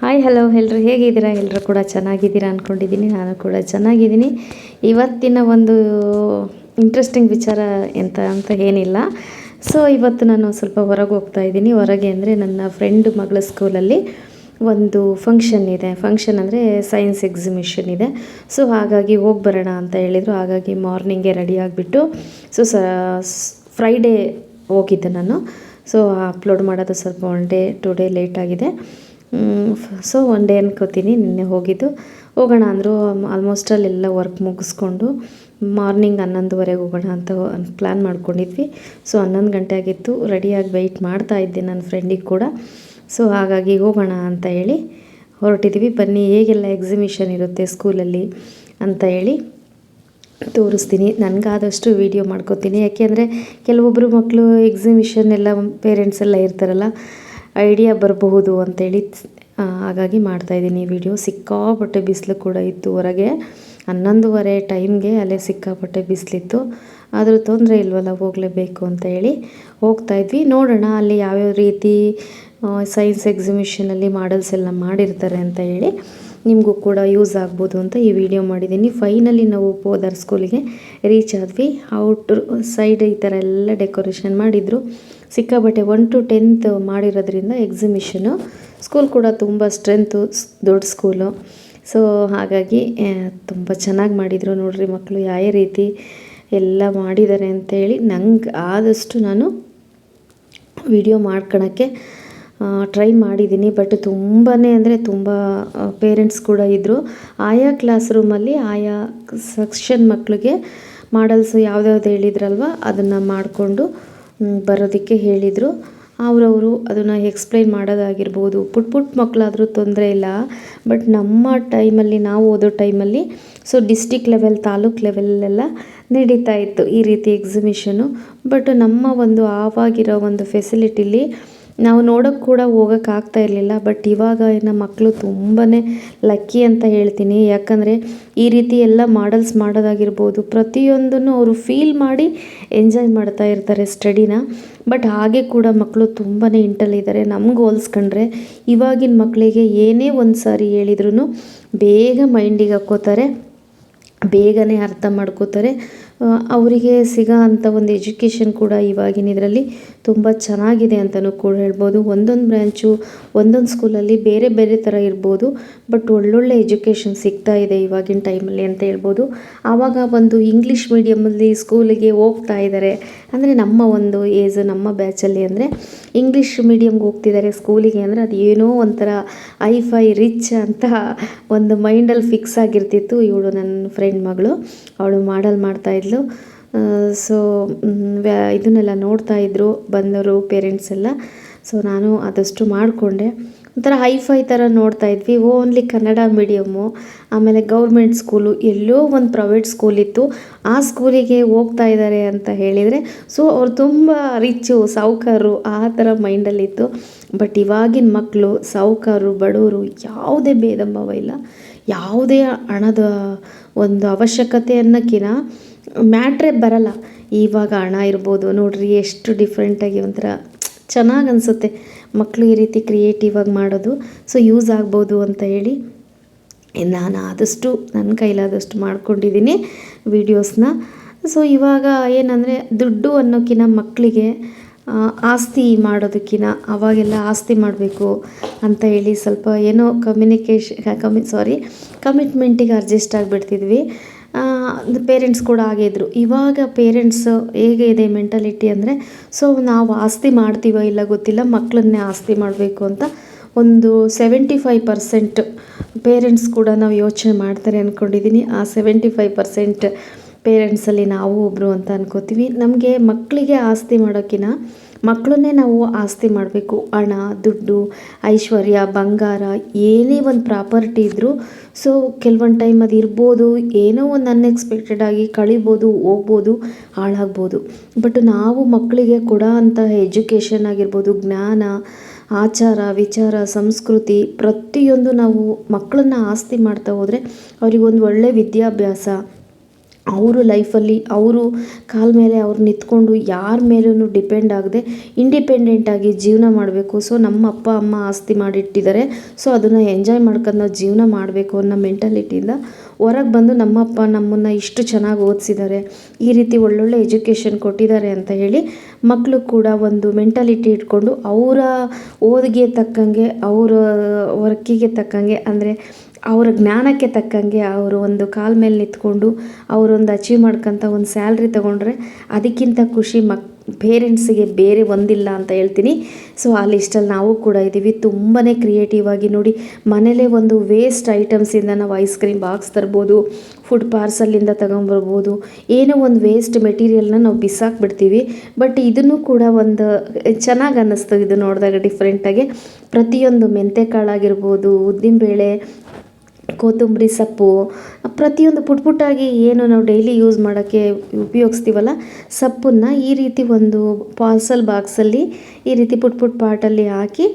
Hi hello ಎಲ್ಲರೂ ಹೇಗಿದ್ದೀರಾ? ಎಲ್ಲರೂ ಕೂಡ ಚೆನ್ನಾಗಿದ್ದೀರಾ ಅಂದ್ಕೊಂಡಿದ್ದೀನಿ ನಾನು ಕೂಡ ಚೆನ್ನಾಗಿದ್ದೀನಿ. ಇವತ್ತಿನ ಒಂದು ಇಂಟ್ರೆಸ್ಟಿಂಗ್ ವಿಚಾರ ಎಂತ ಅಂತ ಏನಿಲ್ಲ. ಸೊ ಇವತ್ತು ನಾನು ಸ್ವಲ್ಪ ಹೊರಗೆ ಹೋಗ್ತಾ ಇದ್ದೀನಿ. ಹೊರಗೆ ಅಂದರೆ ನನ್ನ ಫ್ರೆಂಡ್ ಮಗಳ ಸ್ಕೂಲಲ್ಲಿ ಒಂದು ಫಂಕ್ಷನ್ ಇದೆ. ಫಂಕ್ಷನ್ ಅಂದರೆ ಸೈನ್ಸ್ ಎಕ್ಸಿಬಿಷನ್ ಇದೆ. ಸೊ ಹಾಗಾಗಿ ಹೋಗಿ ಬರೋಣ ಅಂತ ಹೇಳಿದರು. ಹಾಗಾಗಿ ಮಾರ್ನಿಂಗೇ ರೆಡಿ ಆಗಿಬಿಟ್ಟು ಸೊ ಸ ಫ್ರೈಡೇ ಹೋಗಿದ್ದೆ ನಾನು. ಸೊ ಅಪ್ಲೋಡ್ ಮಾಡೋದು ಸ್ವಲ್ಪ one day to day late ಆಗಿದೆ. ಸೊ ಒನ್ ಡೇ ಅನ್ಕೋತೀನಿ, ನಿನ್ನೆ ಹೋಗಿದ್ದು. ಹೋಗೋಣ ಅಂದರು ಆಲ್ಮೋಸ್ಟ್ ಅಲ್ಲೆಲ್ಲ ವರ್ಕ್ ಮುಗಿಸ್ಕೊಂಡು ಮಾರ್ನಿಂಗ್ ಹನ್ನೊಂದುವರೆಗೆ ಹೋಗೋಣ ಅಂತ ಪ್ಲ್ಯಾನ್ ಮಾಡ್ಕೊಂಡಿದ್ವಿ. ಸೊ ಹನ್ನೊಂದು ಗಂಟೆ ಆಗಿತ್ತು ರೆಡಿಯಾಗಿ ವೆಯ್ಟ್ ಮಾಡ್ತಾ ಇದ್ದೆ ನನ್ನ ಫ್ರೆಂಡಿಗೆ ಕೂಡ. ಸೊ ಹಾಗಾಗಿ ಹೋಗೋಣ ಅಂತ ಹೇಳಿ ಹೊರಟಿದ್ವಿ. ಬನ್ನಿ, ಹೇಗೆಲ್ಲ ಎಕ್ಸಿಬಿಷನ್ ಇರುತ್ತೆ ಸ್ಕೂಲಲ್ಲಿ ಅಂತ ಹೇಳಿ ತೋರಿಸ್ತೀನಿ. ನನಗಾದಷ್ಟು ವೀಡಿಯೋ ಮಾಡ್ಕೋತೀನಿ. ಯಾಕೆಂದರೆ ಕೆಲವೊಬ್ಬರು ಮಕ್ಕಳು ಎಕ್ಸಿಬಿಷನ್ ಎಲ್ಲ ಪೇರೆಂಟ್ಸ್ ಎಲ್ಲ ಇರ್ತಾರಲ್ಲ ಐಡಿಯಾ ಬರಬಹುದು ಅಂತೇಳಿ ಹಾಗಾಗಿ ಮಾಡ್ತಾಯಿದ್ದೀನಿ ವಿಡಿಯೋ ಸಿಕ್ಕಾಪಟ್ಟೆ ಬಿಸಿಲು ಕೂಡ ಇತ್ತು ಹೊರಗೆ. ಹನ್ನೊಂದುವರೆ ಟೈಮ್ಗೆ ಅಲ್ಲೇ ಸಿಕ್ಕಾಪಟ್ಟೆ ಬಿಸಿಲಿತ್ತು. ಆದರೂ ತೊಂದರೆ ಇಲ್ವಲ್ಲ, ಹೋಗಲೇಬೇಕು ಅಂತ ಹೇಳಿ ಹೋಗ್ತಾ ಇದ್ವಿ. ನೋಡೋಣ, ಅಲ್ಲಿ ಯಾವ್ಯಾವ ರೀತಿ ಸೈನ್ಸ್ ಎಕ್ಸಿಬಿಷನಲ್ಲಿ ಮಾಡಲ್ಸ್ ಎಲ್ಲ ಮಾಡಿರ್ತಾರೆ ಅಂತ ಹೇಳಿ. ನಿಮಗೂ ಕೂಡ ಯೂಸ್ ಆಗ್ಬೋದು ಅಂತ ಈ ವಿಡಿಯೋ ಮಾಡಿದ್ದೀನಿ. ಫೈನಲಿ ನಾವು ಪೋದರ್ ಸ್ಕೂಲಿಗೆ ರೀಚ್ ಆದ್ವಿ. ಔಟ್ ಸೈಡ್ ಈ ಥರ ಎಲ್ಲ ಡೆಕೋರೇಷನ್ ಮಾಡಿದರು. ಸಿಕ್ಕಾಬಟ್ಟೆ ಒನ್ ಟು ಟೆಂತ್ ಮಾಡಿರೋದ್ರಿಂದ ಎಕ್ಸಿಬಿಷನು ಸ್ಕೂಲ್ ಕೂಡ ತುಂಬ ಸ್ಟ್ರೆಂತು ದೊಡ್ಡ ಸ್ಕೂಲು ಸೊ ಹಾಗಾಗಿ ತುಂಬ ಚೆನ್ನಾಗಿ ಮಾಡಿದರು ನೋಡ್ರಿ ಮಕ್ಕಳು ಯಾವ ರೀತಿ ಎಲ್ಲ ಮಾಡಿದ್ದಾರೆ ಅಂತೇಳಿ ನಂಗೆ ಆದಷ್ಟು ನಾನು ವಿಡಿಯೋ ಮಾಡ್ಕೊಳಕ್ಕೆ ಟ್ರೈ ಮಾಡಿದ್ದೀನಿ ಬಟ್ ತುಂಬಾ ಅಂದರೆ ತುಂಬ ಪೇರೆಂಟ್ಸ್ ಕೂಡ ಇದ್ದರು ಆಯಾ ಕ್ಲಾಸ್ ರೂಮಲ್ಲಿ ಆಯಾ ಸೆಕ್ಷನ್ ಮಕ್ಕಳಿಗೆ ಮಾಡಲ್ಸ್ ಯಾವ್ದ್ಯಾವ್ದು ಹೇಳಿದ್ರಲ್ವ, ಅದನ್ನು ಮಾಡಿಕೊಂಡು ಬರೋದಕ್ಕೆ ಹೇಳಿದರು. ಅವರವರು ಅದನ್ನು ಎಕ್ಸ್ಪ್ಲೈನ್ ಮಾಡೋದಾಗಿರ್ಬೋದು. ಪುಟ್ ಪುಟ್ ಮಕ್ಕಳಾದರೂ ತೊಂದರೆ ಇಲ್ಲ ಬಟ್ ನಮ್ಮ ಟೈಮಲ್ಲಿ ನಾವು ಓದೋ ಟೈಮಲ್ಲಿ ಸೊ ಡಿಸ್ಟಿಕ್ ಲೆವೆಲ್ ತಾಲೂಕ್ ಲೆವೆಲ್ಲೆಲ್ಲ ನಡೀತಾ ಇತ್ತು ಈ ರೀತಿ ಎಕ್ಸಿಮಿಷನು ಬಟ್ ನಮ್ಮ ಒಂದು ಆವಾಗಿರೋ ಒಂದು ಫೆಸಿಲಿಟಿಲಿ ನಾವು ನೋಡೋಕ್ಕೆ ಕೂಡ ಹೋಗೋಕ್ಕಾಗ್ತಾ ಇರಲಿಲ್ಲ ಬಟ್ ಇವಾಗ ಇನ್ನು ಮಕ್ಕಳು ತುಂಬಾ ಲಕ್ಕಿ ಅಂತ ಹೇಳ್ತೀನಿ. ಯಾಕಂದರೆ ಈ ರೀತಿ ಎಲ್ಲ ಮಾಡಲ್ಸ್ ಮಾಡೋದಾಗಿರ್ಬೋದು, ಪ್ರತಿಯೊಂದನ್ನು ಅವರು ಫೀಲ್ ಮಾಡಿ ಎಂಜಾಯ್ ಮಾಡ್ತಾ ಇರ್ತಾರೆ ಸ್ಟಡಿನ ಬಟ್ ಹಾಗೆ ಕೂಡ ಮಕ್ಕಳು ತುಂಬಾ ಇಂಟಲ್ ಇದ್ದಾರೆ ನಮ್ಗೆ ಹೋಲಿಸ್ಕೊಂಡ್ರೆ ಇವಾಗಿನ ಮಕ್ಕಳಿಗೆ ಏನೇ ಒಂದು ಸಾರಿ ಹೇಳಿದ್ರು ಬೇಗ ಮೈಂಡಿಗೆ ಹಾಕ್ಕೋತಾರೆ ಬೇಗನೆ ಅರ್ಥ ಮಾಡ್ಕೋತಾರೆ. ಅವರಿಗೆ ಸಿಗೋ ಅಂಥ ಒಂದು ಎಜುಕೇಷನ್ ಕೂಡ ಇವಾಗಿನ ಇದರಲ್ಲಿ ತುಂಬ ಚೆನ್ನಾಗಿದೆ ಅಂತಲೂ ಕೂಡ ಹೇಳ್ಬೋದು. ಒಂದೊಂದು ಬ್ರ್ಯಾಂಚು ಒಂದೊಂದು ಸ್ಕೂಲಲ್ಲಿ ಬೇರೆ ಬೇರೆ ಥರ ಇರ್ಬೋದು, ಬಟ್ ಒಳ್ಳೊಳ್ಳೆ ಎಜುಕೇಷನ್ ಸಿಗ್ತಾ ಇದೆ ಇವಾಗಿನ ಟೈಮಲ್ಲಿ ಅಂತ ಹೇಳ್ಬೋದು. ಆವಾಗ ಒಂದು ಇಂಗ್ಲೀಷ್ ಮೀಡಿಯಮಲ್ಲಿ ಸ್ಕೂಲಿಗೆ ಹೋಗ್ತಾ ಇದ್ದಾರೆ. ಅಂದರೆ ನಮ್ಮ ಒಂದು ಏಜ್, ನಮ್ಮ ಬ್ಯಾಚಲ್ಲಿ ಅಂದರೆ ಇಂಗ್ಲೀಷ್ ಮೀಡಿಯಮ್ಗೆ ಹೋಗ್ತಿದ್ದಾರೆ ಸ್ಕೂಲಿಗೆ ಅಂದರೆ ಅದು ಏನೋ ಒಂಥರ ಫೈ ರಿಚ್ ಅಂತ ಒಂದು ಮೈಂಡಲ್ಲಿ ಫಿಕ್ಸ್ ಆಗಿರ್ತಿತ್ತು ಇವಳು ನನ್ನ ಫ್ರೆಂಡ್ ಮಗಳು. ಅವಳು ಮಾಡಲ್ ಮಾಡ್ತಾಯಿದ್ಲು ಸೊ ಇದನ್ನೆಲ್ಲ ನೋಡ್ತಾ ಇದ್ದರು ಬಂದವರು ಪೇರೆಂಟ್ಸ್ ಎಲ್ಲ. ಸೊ ನಾನು ಆದಷ್ಟು ಮಾಡಿಕೊಂಡೆ. ಒಂಥರ ಹೈಫೈ ಥರ ನೋಡ್ತಾ ಇದ್ವಿ. ಓನ್ಲಿ ಕನ್ನಡ ಮೀಡಿಯಮ್ಮು ಆಮೇಲೆ ಗೌರ್ಮೆಂಟ್ ಸ್ಕೂಲು ಎಲ್ಲೋ ಒಂದು ಪ್ರೈವೇಟ್ ಸ್ಕೂಲ್ ಇತ್ತು. ಆ ಸ್ಕೂಲಿಗೆ ಹೋಗ್ತಾ ಇದ್ದಾರೆ ಅಂತ ಹೇಳಿದರೆ ಸೊ ಅವ್ರು ತುಂಬ ರಿಚ್ಚು ಸಾಹುಕಾರರು ಆ ಥರ ಮೈಂಡಲ್ಲಿತ್ತು ಬಟ್ ಇವಾಗಿನ ಮಕ್ಕಳು ಸಾಹುಕಾರರು ಬಡವರು ಯಾವುದೇ ಭೇದ ಭಾವ ಇಲ್ಲ. ಯಾವುದೇ ಹಣದ ಒಂದು ಅವಶ್ಯಕತೆ ಅನ್ನೋಕ್ಕಿಂತ ಮ್ಯಾಟ್ರೇ ಬರಲ್ಲ. ಇವಾಗ ಹಣ ಇರ್ಬೋದು, ನೋಡ್ರಿ ಎಷ್ಟು ಡಿಫ್ರೆಂಟಾಗಿ ಒಂಥರ ಚೆನ್ನಾಗಿ ಅನಿಸುತ್ತೆ. ಮಕ್ಕಳು ಈ ರೀತಿ ಕ್ರಿಯೇಟಿವ್ ಆಗಿ ಮಾಡೋದು ಸೊ ಯೂಸ್ ಆಗ್ಬೋದು ಅಂತ ಹೇಳಿ ನಾನು ಆದಷ್ಟು ನನ್ನ ಕೈಲಾದಷ್ಟು ಮಾಡ್ಕೊಂಡಿದ್ದೀನಿ ವೀಡಿಯೋಸ್ನ ಸೊ ಇವಾಗ ಏನಂದರೆ ದುಡ್ಡು ಅನ್ನೋಕ್ಕಿಂತ ಮಕ್ಕಳಿಗೆ ಆಸ್ತಿ ಮಾಡೋದಕ್ಕಿಂತ ಅವಾಗೆಲ್ಲ ಆಸ್ತಿ ಮಾಡಬೇಕು ಅಂತ ಹೇಳಿ ಸ್ವಲ್ಪ ಏನೋ ಕಮ್ಯುನಿಕೇಶನ್ ಕಮಿ ಸಾರಿ ಕಮಿಟ್ಮೆಂಟಿಗೆ ಅಡ್ಜಸ್ಟ್ ಆಗಿಬಿಡ್ತಿದ್ವಿ. ಪೇರೆಂಟ್ಸ್ ಕೂಡ ಹಾಗೆ ಇದ್ದರು ಇವಾಗ ಪೇರೆಂಟ್ಸ್ ಹೇಗೆ ಇದೆ ಮೆಂಟಾಲಿಟಿ ಅಂದರೆ ಸೊ ನಾವು ಆಸ್ತಿ ಮಾಡ್ತೀವೋ ಇಲ್ಲ ಗೊತ್ತಿಲ್ಲ ಮಕ್ಕಳನ್ನೇ ಆಸ್ತಿ ಮಾಡಬೇಕು ಅಂತ ಒಂದು ಸೆವೆಂಟಿ ಫೈವ್ ಪರ್ಸೆಂಟ್ ಪೇರೆಂಟ್ಸ್ ಕೂಡ ನಾವು ಯೋಚನೆ ಮಾಡ್ತಾರೆ ಅಂದ್ಕೊಂಡಿದ್ದೀನಿ ಆ ಸೆವೆಂಟಿ ಫೈವ್ ಪರ್ಸೆಂಟ್ ಪೇರೆಂಟ್ಸಲ್ಲಿ ನಾವು ಒಬ್ಬರು ಅಂತ ಅನ್ಕೋತೀವಿ. ನಮಗೆ ಮಕ್ಕಳಿಗೆ ಆಸ್ತಿ ಮಾಡೋಕ್ಕಿಂತ ಮಕ್ಕಳನ್ನೇ ನಾವು ಆಸ್ತಿ ಮಾಡಬೇಕು. ಹಣ, ದುಡ್ಡು, ಐಶ್ವರ್ಯ, ಬಂಗಾರ, ಏನೇ ಒಂದು ಪ್ರಾಪರ್ಟಿ ಇದ್ದರೂ ಸೊ ಕೆಲವೊಂದು ಟೈಮ್ ಅದು ಇರ್ಬೋದು, ಏನೋ ಒಂದು ಅನ್ಎಕ್ಸ್ಪೆಕ್ಟೆಡ್ ಆಗಿ ಕಳಿಬೋದು, ಹೋಗ್ಬೋದು, ಹಾಳಾಗ್ಬೋದು. ಬಟ್ ನಾವು ಮಕ್ಕಳಿಗೆ ಕೊಡೋ ಅಂತಹ ಎಜುಕೇಷನ್ ಆಗಿರ್ಬೋದು, ಜ್ಞಾನ, ಆಚಾರ, ವಿಚಾರ, ಸಂಸ್ಕೃತಿ, ಪ್ರತಿಯೊಂದು ನಾವು ಮಕ್ಕಳನ್ನ ಆಸ್ತಿ ಮಾಡ್ತಾ ಹೋದರೆ ಅವರಿಗೊಂದು ಒಳ್ಳೆಯ ವಿದ್ಯಾಭ್ಯಾಸ ಅವರು ಲೈಫಲ್ಲಿ ಅವರು ಕಾಲ ಮೇಲೆ ಅವ್ರು ನಿಂತ್ಕೊಂಡು ಯಾರ ಮೇಲೂ ಡಿಪೆಂಡ್ ಆಗದೆ ಇಂಡಿಪೆಂಡೆಂಟಾಗಿ ಜೀವನ ಮಾಡಬೇಕು. ಸೊ ನಮ್ಮ ಅಪ್ಪ, ಅಮ್ಮ ಆಸ್ತಿ ಮಾಡಿಟ್ಟಿದ್ದಾರೆ. ಸೊ ಅದನ್ನು ಎಂಜಾಯ್ ಮಾಡ್ಕೊಂಡು ನಾವು ಜೀವನ ಮಾಡಬೇಕು ಅನ್ನೋ ಮೆಂಟಾಲಿಟಿಯಿಂದ ಹೊರಗೆ ಬಂದು ನಮ್ಮ ಅಪ್ಪ ನಮ್ಮನ್ನು ಇಷ್ಟು ಚೆನ್ನಾಗಿ ಓದಿಸಿದ್ದಾರೆ. ಈ ರೀತಿ ಒಳ್ಳೊಳ್ಳೆ ಎಜುಕೇಷನ್ ಕೊಟ್ಟಿದ್ದಾರೆ ಅಂತ ಹೇಳಿ ಮಕ್ಕಳು ಕೂಡ ಒಂದು ಮೆಂಟಾಲಿಟಿ ಇಟ್ಕೊಂಡು ಅವರ ಓದಿಗೆ ತಕ್ಕಂಗೆ, ಅವರ ವರ್ಕಿಗೆ ತಕ್ಕಂಗೆ, ಅಂದರೆ ಅವರ ಜ್ಞಾನಕ್ಕೆ ತಕ್ಕಂಗೆ ಅವರು ಒಂದು ಕಾಲ ಮೇಲೆ ನಿಂತ್ಕೊಂಡು ಅವರೊಂದು ಅಚೀವ್ ಮಾಡ್ಕೊಂತ ಒಂದು ಸ್ಯಾಲ್ರಿ ತೊಗೊಂಡ್ರೆ ಅದಕ್ಕಿಂತ ಖುಷಿ ಮಕ್ ಪೇರೆಂಟ್ಸಿಗೆ ಬೇರೆ ಒಂದಿಲ್ಲ ಅಂತ ಹೇಳ್ತೀನಿ. ಸೊ ಆ ಲಿಸ್ಟಲ್ಲಿ ನಾವು ಕೂಡ ಇದ್ದೀವಿ ತುಂಬಾ ಕ್ರಿಯೇಟಿವ್ ಆಗಿ ನೋಡಿ, ಮನೇಲೇ ಒಂದು ವೇಸ್ಟ್ ಐಟಮ್ಸಿಂದ ನಾವು ಐಸ್ ಕ್ರೀಮ್ ಬಾಕ್ಸ್ ತರ್ಬೋದು ಫುಡ್ ಪಾರ್ಸಲ್ಲಿಂದ ತಗೊಂಬರ್ಬೋದು, ಏನೋ ಒಂದು ವೇಸ್ಟ್ ಮೆಟೀರಿಯಲ್ನ ನಾವು ಬಿಸಾಕ್ಬಿಡ್ತೀವಿ ಬಟ್ ಇದನ್ನು ಕೂಡ ಒಂದು, ಚೆನ್ನಾಗಿ ಅನ್ನಿಸ್ತು ಇದು ನೋಡಿದಾಗ ಡಿಫ್ರೆಂಟಾಗಿ ಪ್ರತಿಯೊಂದು ಮೆಂತೆ ಕಾಳಾಗಿರ್ಬೋದು ಉದ್ದಿನಬೇಳೆ ಕೊತ್ತಂಬರಿ ಸೊಪ್ಪು, ಪ್ರತಿಯೊಂದು ಪುಟ್ ಪುಟ್ಟಾಗಿ ಏನು ನಾವು ಡೈಲಿ ಯೂಸ್ ಮಾಡೋಕ್ಕೆ ಉಪಯೋಗಿಸ್ತೀವಲ್ಲ, ಸೊಪ್ಪನ್ನು ಈ ರೀತಿ ಒಂದು ಪಾರ್ಸಲ್ ಬಾಕ್ಸಲ್ಲಿ ಈ ರೀತಿ ಪುಟ್ ಪುಟ್ ಪಾಟಲ್ಲಿ ಹಾಕಿ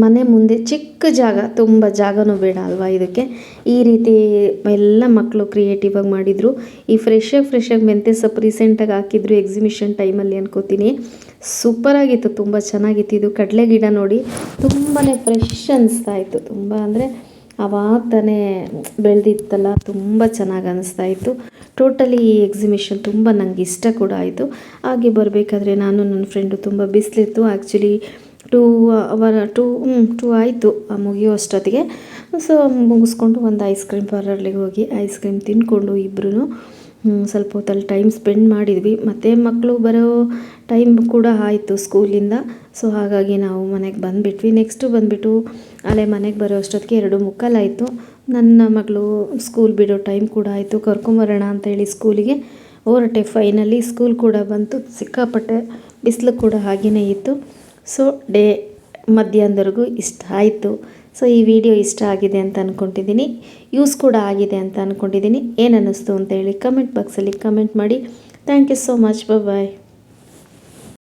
ಮನೆ ಮುಂದೆ ಚಿಕ್ಕ ಜಾಗ, ತುಂಬ ಜಾಗನೂ ಬೇಡ ಅಲ್ವಾ ಇದಕ್ಕೆ. ಈ ರೀತಿ ಎಲ್ಲ ಮಕ್ಕಳು ಕ್ರಿಯೇಟಿವ್ ಆಗಿ ಮಾಡಿದರು. ಈ ಫ್ರೆಶಾಗಿ ಫ್ರೆಶಾಗಿ ಮೆಂತ್ಯ ಸೊಪ್ಪು ರೀಸೆಂಟಾಗಿ ಹಾಕಿದ್ರು ಎಕ್ಸಿಬಿಷನ್ ಟೈಮಲ್ಲಿ ಅನ್ಕೋತೀನಿ. ಸೂಪರಾಗಿತ್ತು ತುಂಬ ಚೆನ್ನಾಗಿತ್ತು. ಇದು ಕಡಲೆ ಗಿಡ ನೋಡಿ ತುಂಬಾ ಫ್ರೆಶ್ ಅನಿಸ್ತಾ ಇತ್ತು. ತುಂಬ ಅಂದರೆ ಆವಾಗ ತಾನೇ ಬೆಳೆದಿತ್ತಲ್ಲ, ತುಂಬ ಚೆನ್ನಾಗಿ ಅನ್ನಿಸ್ತಾ ಇತ್ತು. ಟೋಟಲಿ ಈ ಎಕ್ಸಿಬಿಷನ್ ತುಂಬ ನನಗೆ ಇಷ್ಟ ಕೂಡ ಆಯಿತು. ಹಾಗೆ ಬರಬೇಕಾದ್ರೆ ನಾನು ನನ್ನ ಫ್ರೆಂಡು ತುಂಬ ಬಿಸಿಲಿತ್ತು. Actually two hour two two ಆಯಿತು ಮುಗಿಯೋ ಅಷ್ಟೊತ್ತಿಗೆ. ಸೊ ಮುಗಿಸ್ಕೊಂಡು ಒಂದು ಐಸ್ ಕ್ರೀಮ್ ಪಾರ್ಲರ್ಲಿಗೆ ಹೋಗಿ ಐಸ್ ಕ್ರೀಮ್ ತಿಂದ್ಕೊಂಡು ಇಬ್ಬರೂ ಸ್ವಲ್ಪ ಹೊತ್ತಲ್ಲಿ ಟೈಮ್ ಸ್ಪೆಂಡ್ ಮಾಡಿದ್ವಿ. ಮತ್ತು ಮಕ್ಕಳು ಬರೋ ಟೈಮ್ ಕೂಡ ಆಯಿತು ಸ್ಕೂಲಿಂದ. ಸೊ ಹಾಗಾಗಿ ನಾವು ಮನೆಗೆ ಬಂದುಬಿಟ್ವಿ. ನೆಕ್ಸ್ಟು ಬಂದುಬಿಟ್ಟು ಅಲ್ಲೇ ಮನೆಗೆ ಬರೋ ಅಷ್ಟೊತ್ತಿಗೆ ಎರಡು ಮುಕ್ಕಾಲಾಯಿತು ನನ್ನ ಮಗಳು ಸ್ಕೂಲ್ ಬಿಡೋ ಟೈಮ್ ಕೂಡ ಆಯಿತು. ಕರ್ಕೊಂಬರೋಣ ಅಂತೇಳಿ ಸ್ಕೂಲಿಗೆ ಹೊರಟೆ ಫೈನಲಿ ಸ್ಕೂಲ್ ಕೂಡ ಬಂತು. ಸಿಕ್ಕಾಪಟ್ಟೆ ಬಿಸಿಲು ಕೂಡ ಹಾಗೆಯೇ ಇತ್ತು. ಸೊ ಡೇ ಮಧ್ಯಾಹ್ನದವರೆಗೂ ಇಷ್ಟ ಆಯಿತು. ಸೊ ಈ ವಿಡಿಯೋ ಇಷ್ಟ ಆಗಿದೆ ಅಂತ ಅಂದ್ಕೊಂಡಿದ್ದೀನಿ ಯೂಸ್ ಕೂಡ ಆಗಿದೆ ಅಂತ ಅಂದ್ಕೊಂಡಿದ್ದೀನಿ ಏನು ಅನ್ನಿಸ್ತು ಅಂತೇಳಿ ಕಮೆಂಟ್ ಬಾಕ್ಸಲ್ಲಿ ಕಮೆಂಟ್ ಮಾಡಿ. Thank you so much bye